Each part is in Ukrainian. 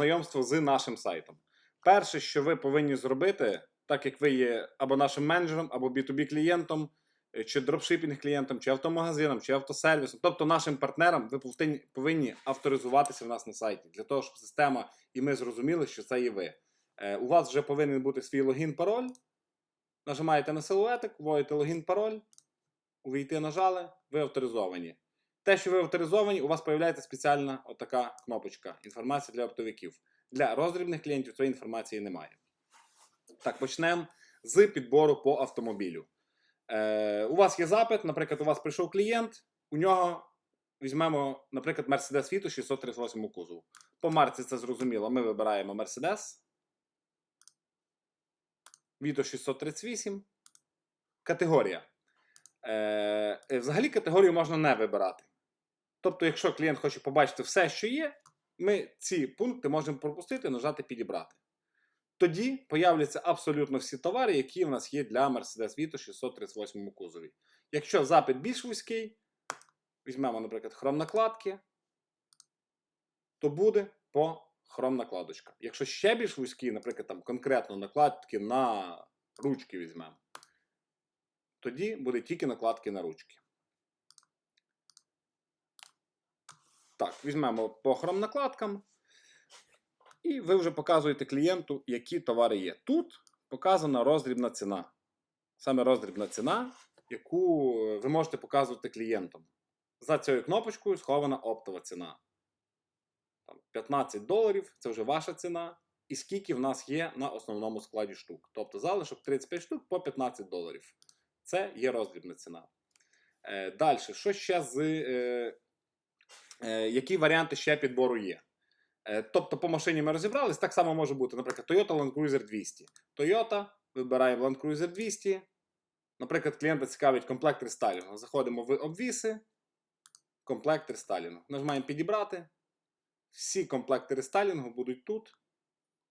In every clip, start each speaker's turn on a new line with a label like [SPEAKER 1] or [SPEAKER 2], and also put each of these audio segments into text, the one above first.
[SPEAKER 1] знайомство з нашим сайтом. Перше, що ви повинні зробити, так як ви є або нашим менеджером, або B2B клієнтом, е, чи дропшипінг клієнтом, чи автомагазином, чи автосервісом, тобто нашим партнерам, ви повинні, авторизуватися в нас на сайті для того, щоб система і ми зрозуміли, що це є ви. Е, у вас вже повинен бути свій логін, пароль. Нажимаєте на силуетик, вводите логін, пароль, увійти нажали, ви авторизовані. Те, що ви авторизовані, у вас з'являється спеціальна отака кнопочка інформація для оптовиків. Для роздрібних клієнтів цієї інформації немає. Так, почнемо з підбору по автомобілю. Е, у вас є запит, наприклад, у вас прийшов клієнт, у нього візьмемо, наприклад, Mercedes Vito 638 кузову. По марці це зрозуміло. Ми вибираємо Mercedes. Vito 638. Категорія. Е, взагалі категорію можна не вибирати. Тобто, якщо клієнт хоче побачити все, що є, ми ці пункти можемо пропустити, нажати підібрати. Тоді появляться абсолютно всі товари, які в нас є для Mercedes Vito 638 кузові. Якщо запит більш вузький, візьмемо, наприклад, хром накладки, то буде по хром накладочка. Якщо ще більш вузький, наприклад, там конкретно накладки на ручки візьмемо, тоді буде тільки накладки на ручки. Так, візьмемо по хром накладкам. І ви вже показуєте клієнту, які товари є. Тут показана роздрібна ціна. Саме роздрібна ціна, яку ви можете показувати клієнтам. За цією кнопочкою схована оптова ціна. 15 доларів це вже ваша ціна. І скільки в нас є на основному складі штук. Тобто залишок 35 штук по 15 доларів. Це є роздрібна ціна. Е, Далі, що ще з. Е, е, які варіанти ще підбору є? Е, Тобто по машині ми розібрались, так само може бути, наприклад, Toyota Land Cruiser 200. Toyota, вибираємо Land Cruiser 200. Наприклад, клієнта цікавить комплект рестайлінгу. Заходимо в обвіси, комплект рестайлінгу. Нажимаємо підібрати. Всі комплекти рестайлінгу будуть тут.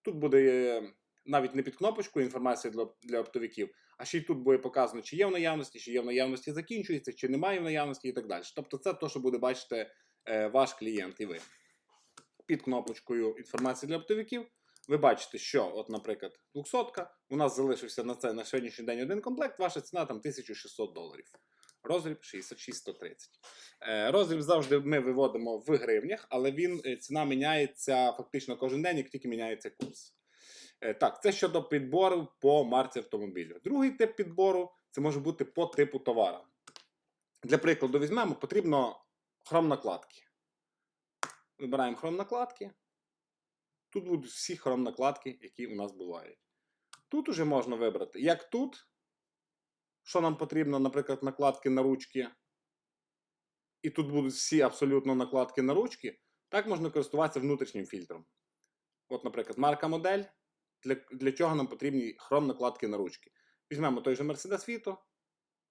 [SPEAKER 1] Тут буде е, навіть не під кнопочкою інформація для, для оптовиків, а ще й тут буде показано, чи є в наявності, чи є в наявності закінчується, чи немає в наявності і так далі. Тобто це те, що буде бачити е, ваш клієнт і ви під кнопочкою інформації для оптовиків, ви бачите, що, от, наприклад, 200 у нас залишився на це на сьогоднішній день один комплект, ваша ціна там 1600 доларів. Розріб 66-130. Е, розріб завжди ми виводимо в гривнях, але він, е, ціна міняється фактично кожен день, як тільки міняється курс. Е, так, це щодо підбору по марці автомобілю. Другий тип підбору це може бути по типу товара. Для прикладу, візьмемо, потрібно хром накладки. Вибираємо хром накладки. Тут будуть всі хром накладки, які у нас бувають. Тут уже можна вибрати, як тут, що нам потрібно, наприклад, накладки на ручки. І тут будуть всі абсолютно накладки на ручки. Так можна користуватися внутрішнім фільтром. От, наприклад, марка модель. Для, для чого нам потрібні хром накладки на ручки. Візьмемо той же Mercedes Vito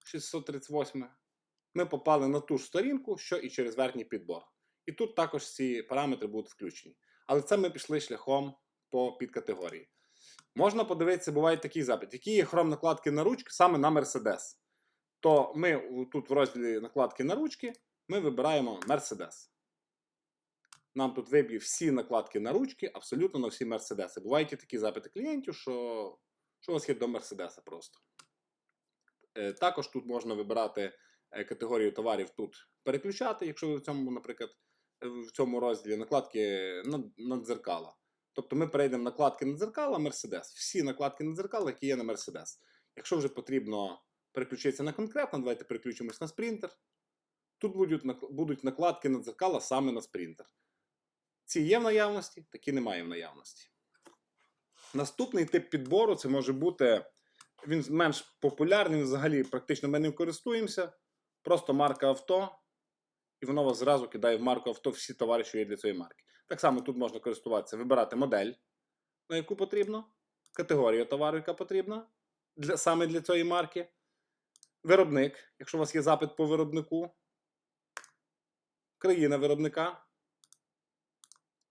[SPEAKER 1] 638. Ми попали на ту ж сторінку, що і через верхній підбор. І тут також ці параметри будуть включені. Але це ми пішли шляхом по підкатегорії. Можна подивитися, буває такий запит, які є хром накладки на ручки саме на Mercedes. То ми тут в розділі накладки на ручки ми вибираємо Mercedes. Нам тут виб'є всі накладки на ручки, абсолютно на всі Мерседеси. Бувають і такі запити клієнтів, що, що у вас є до Мерседеса просто. Е, також тут можна вибирати е, категорію товарів тут переключати, якщо ви в цьому, наприклад, в цьому розділі накладки на, на дзеркала. Тобто ми перейдемо накладки на дзеркала Mercedes. Всі накладки на дзеркала, які є на Mercedes. Якщо вже потрібно переключитися на конкретно, давайте переключимось на спринтер. Тут будуть, будуть накладки на дзеркала саме на спринтер. Ці є в наявності, такі немає в наявності. Наступний тип підбору це може бути. Він менш популярний, взагалі практично ми ним користуємося. Просто марка авто, і воно вас зразу кидає в марку авто всі товари, що є для цієї марки. Так само тут можна користуватися, вибирати модель, на яку потрібно, категорію товару, яка потрібна для, саме для цієї марки. Виробник, якщо у вас є запит по виробнику, країна виробника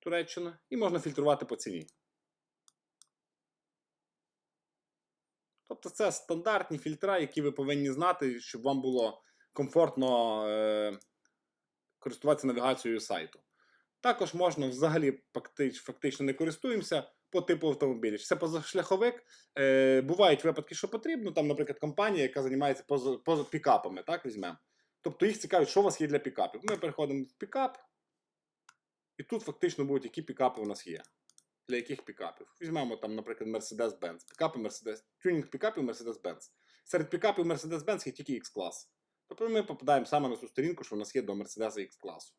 [SPEAKER 1] Туреччина, і можна фільтрувати по ціні. Тобто це стандартні фільтра, які ви повинні знати, щоб вам було комфортно е, користуватися навігацією сайту. Також можна взагалі фактично, не користуємося по типу автомобілів. Це позашляховик. Е, бувають випадки, що потрібно. Там, наприклад, компанія, яка займається поза, поза пікапами, так візьмемо. Тобто їх цікавить, що у вас є для пікапів. Ми переходимо в пікап, і тут фактично будуть, які пікапи у нас є. Для яких пікапів? Візьмемо там, наприклад, Mercedes-Benz. Пікапи Mercedes, тюнінг пікапів Mercedes-Benz. Серед пікапів Mercedes-Benz є тільки X-клас. Тобто ми попадаємо саме на цю сторінку, що у нас є до Mercedes X-класу.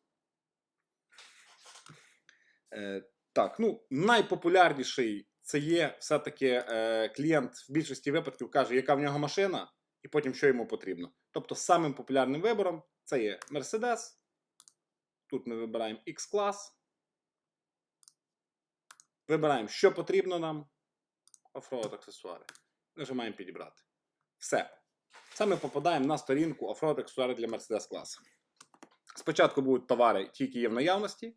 [SPEAKER 1] Е, так, ну, найпопулярніший це є все-таки е, клієнт в більшості випадків каже, яка в нього машина, і потім що йому потрібно. Тобто, самим популярним вибором це є Mercedes. Тут ми вибираємо X-клас. Вибираємо, що потрібно нам. Оффроуд аксесуари. Нажимаємо підібрати. Все. Це ми попадаємо на сторінку оффроуд аксесуари для Mercedes класу. Спочатку будуть товари, ті, які є в наявності,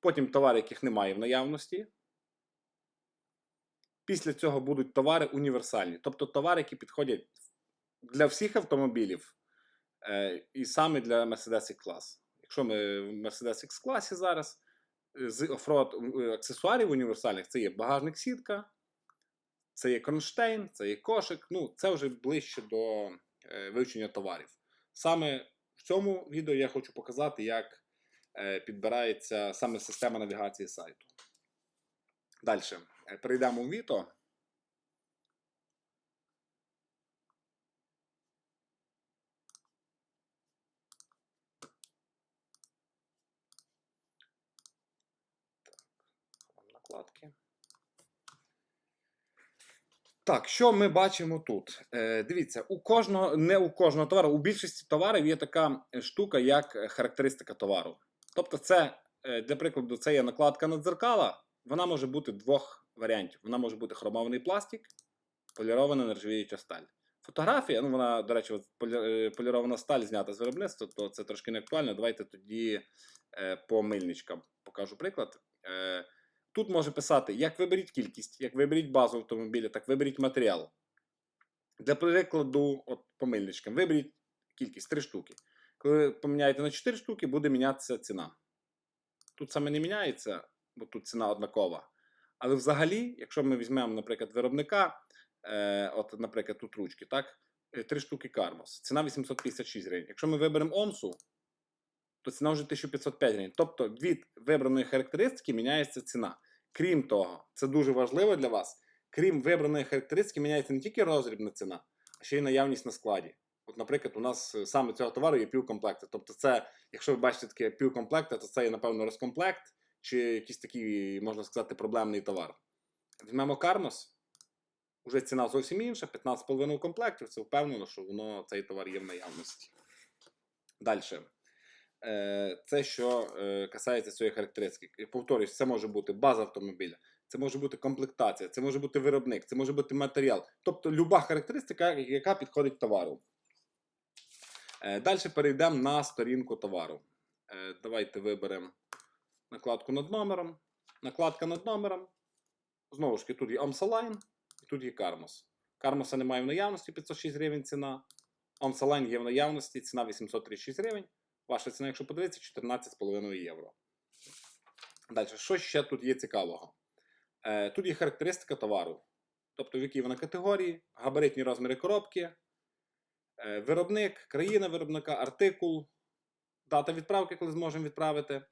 [SPEAKER 1] потім товари, яких немає в наявності. Після цього будуть товари універсальні, тобто товари, які підходять для всіх автомобілів, е, і саме для Mercedes клас. Якщо ми в Mercedes X класі зараз, е, з оффроуд е, аксесуарів універсальних це є багажник сітка, це є кронштейн, це є кошик. Ну, це вже ближче до е, вивчення товарів. Саме в цьому відео я хочу показати, як підбирається саме система навігації сайту. Далі. Перейдемо в Віто. Накладки. Так, що ми бачимо тут? Е, дивіться, у кожного, не у кожного товару, у більшості товарів є така штука, як характеристика товару. Тобто, це, е, для прикладу, це є накладка на дзеркала, вона може бути двох варіантів. Вона може бути хромований пластик, полірована нержавіюча сталь. Фотографія, ну вона, до речі, е, полірована сталь знята з виробництва, то це трошки не актуально. Давайте тоді е, по мильничкам покажу приклад. Е, Тут може писати, як виберіть кількість, як виберіть базу автомобіля, так виберіть матеріал. Для прикладу, от по мильничкам, виберіть кількість 3 штуки. Коли ви поміняєте на 4 штуки, буде мінятися ціна. Тут саме не міняється, бо тут ціна однакова. Але взагалі, якщо ми візьмемо, наприклад, виробника, е, от, наприклад, тут ручки, так, 3 штуки Кармос, ціна 856 гривень. Якщо ми виберемо онсу, то ціна вже 1505 гривень. Тобто від вибраної характеристики міняється ціна. Крім того, це дуже важливо для вас. Крім вибраної характеристики, міняється не тільки розрібна ціна, а ще й наявність на складі. От, наприклад, у нас е, саме цього товару є півкомплекти. Тобто, це, якщо ви бачите таке півкомплекти, то це є, напевно, розкомплект чи якийсь такий, можна сказати, проблемний товар. Візьмемо Кармос, вже ціна зовсім інша, 15,5 комплектів. Це впевнено, що воно цей товар є в наявності. Далі. Е, Це що е, касається цієї характеристики. Повторюсь, це може бути база автомобіля, це може бути комплектація, це може бути виробник, це може бути матеріал. Тобто люба характеристика, яка підходить товару. Далі перейдемо на сторінку товару. Е, Давайте виберемо накладку над номером. Накладка над номером. Знову ж таки, тут є Omsaline і тут є Кармос. Кармоса немає в наявності 506 гривень ціна. Omsaline є в наявності, ціна 836 гривень. Ваша ціна, якщо подивитися, 14,5 євро. Далі, що ще тут є цікавого? Е, тут є характеристика товару. Тобто, в якій вона категорії, габаритні розміри коробки, е, виробник, країна виробника, артикул, дата відправки, коли зможемо відправити.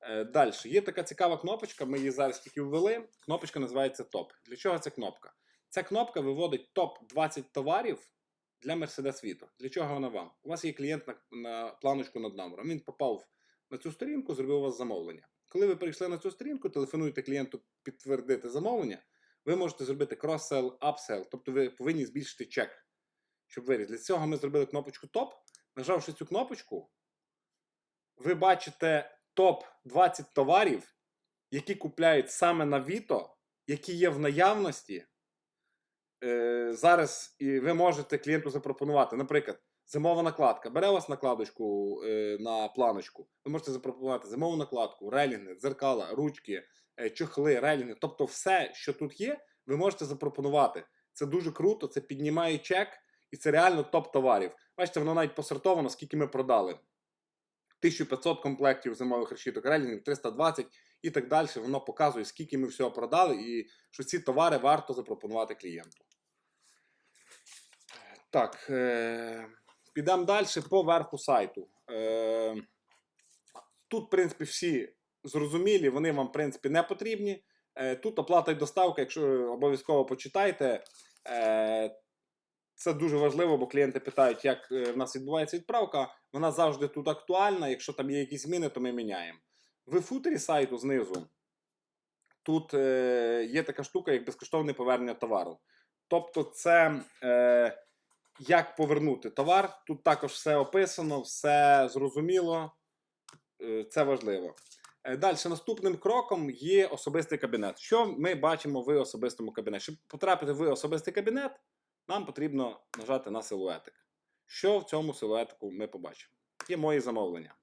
[SPEAKER 1] Е, Далі, є така цікава кнопочка, ми її зараз тільки ввели. Кнопочка називається ТОП. Для чого ця кнопка? Ця кнопка виводить топ-20 товарів для Mercedes Vito. Для чого вона вам? У вас є клієнт на, на планочку над номером. Він попав на цю сторінку, зробив у вас замовлення. Коли ви прийшли на цю сторінку, телефонуєте клієнту підтвердити замовлення, ви можете зробити кросс-сел, апсел, тобто ви повинні збільшити чек, щоб виріс. Для цього ми зробили кнопочку ТОП. Нажавши цю кнопочку, ви бачите топ-20 товарів, які купляють саме на Vito, які є в наявності. Е, зараз і ви можете клієнту запропонувати, наприклад, зимова накладка. Бере у вас накладочку е, на планочку. Ви можете запропонувати зимову накладку, релінги, дзеркала, ручки, е, чохли, релінги. Тобто, все, що тут є, ви можете запропонувати. Це дуже круто, це піднімає чек, і це реально топ товарів. Бачите, воно навіть посортовано, скільки ми продали. 1500 комплектів зимових решіток, релінгів 320 і так далі. Воно показує, скільки ми всього продали, і що ці товари варто запропонувати клієнту. Так, е- підемо далі по верху сайту. Е- тут, в принципі, всі зрозумілі, вони вам, в принципі, не потрібні. Е, Тут оплата і доставка, якщо обов'язково почитайте. Це дуже важливо, бо клієнти питають, як в нас відбувається відправка. Вона завжди тут актуальна. Якщо там є якісь зміни, то ми міняємо. В футері сайту знизу тут є така штука, як безкоштовне повернення товару. Тобто, це як повернути товар. Тут також все описано, все зрозуміло. Е, це важливо. Е, Далі, наступним кроком є особистий кабінет. Що ми бачимо в особистому кабінеті? Щоб потрапити в особистий кабінет, нам потрібно нажати на силуетик. Що в цьому силуетику ми побачимо? Є мої замовлення.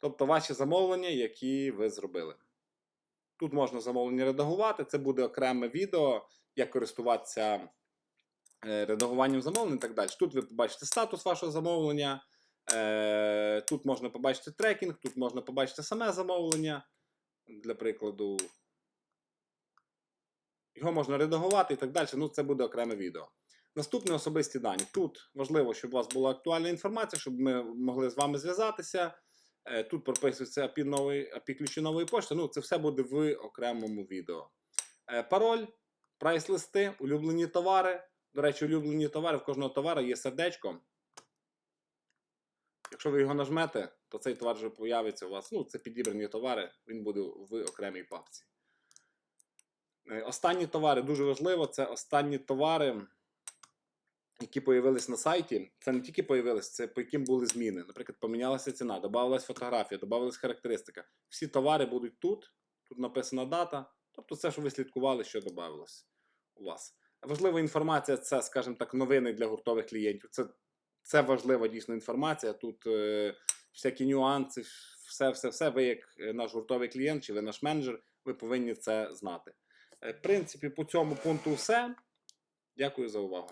[SPEAKER 1] Тобто ваші замовлення, які ви зробили. Тут можна замовлення редагувати, це буде окреме відео, як користуватися редагуванням замовлень і так далі. Тут ви побачите статус вашого замовлення. Е, Тут можна побачити трекінг, тут можна побачити саме замовлення. Для прикладу, його можна редагувати і так далі. Ну, це буде окреме відео. Наступне особисті дані. Тут важливо, щоб у вас була актуальна інформація, щоб ми могли з вами зв'язатися. Е, Тут прописується API, новий, API ключі нової пошти. Ну, це все буде в окремому відео. Е, Пароль, прайс-листи, улюблені товари. До речі, улюблені товари в кожного товару є сердечко. Якщо ви його нажмете, то цей товар вже появиться у вас. Ну, це підібрані товари, він буде в окремій папці. Е, Останні товари дуже важливо. Це останні товари, які появились на сайті. Це не тільки появились, це по яким були зміни. Наприклад, помінялася ціна, додавалась фотографія, додавалась характеристика. Всі товари будуть тут. Тут написана дата. Тобто, це, що ви слідкували, що додавалось у вас. Важлива інформація це, скажімо так, новини для гуртових клієнтів. Це це важлива дійсно інформація. Тут е, всякі нюанси, все, все, все. Ви, як е, наш гуртовий клієнт, чи ви наш менеджер, ви повинні це знати. Е, в принципі, по цьому пункту все. Дякую за увагу.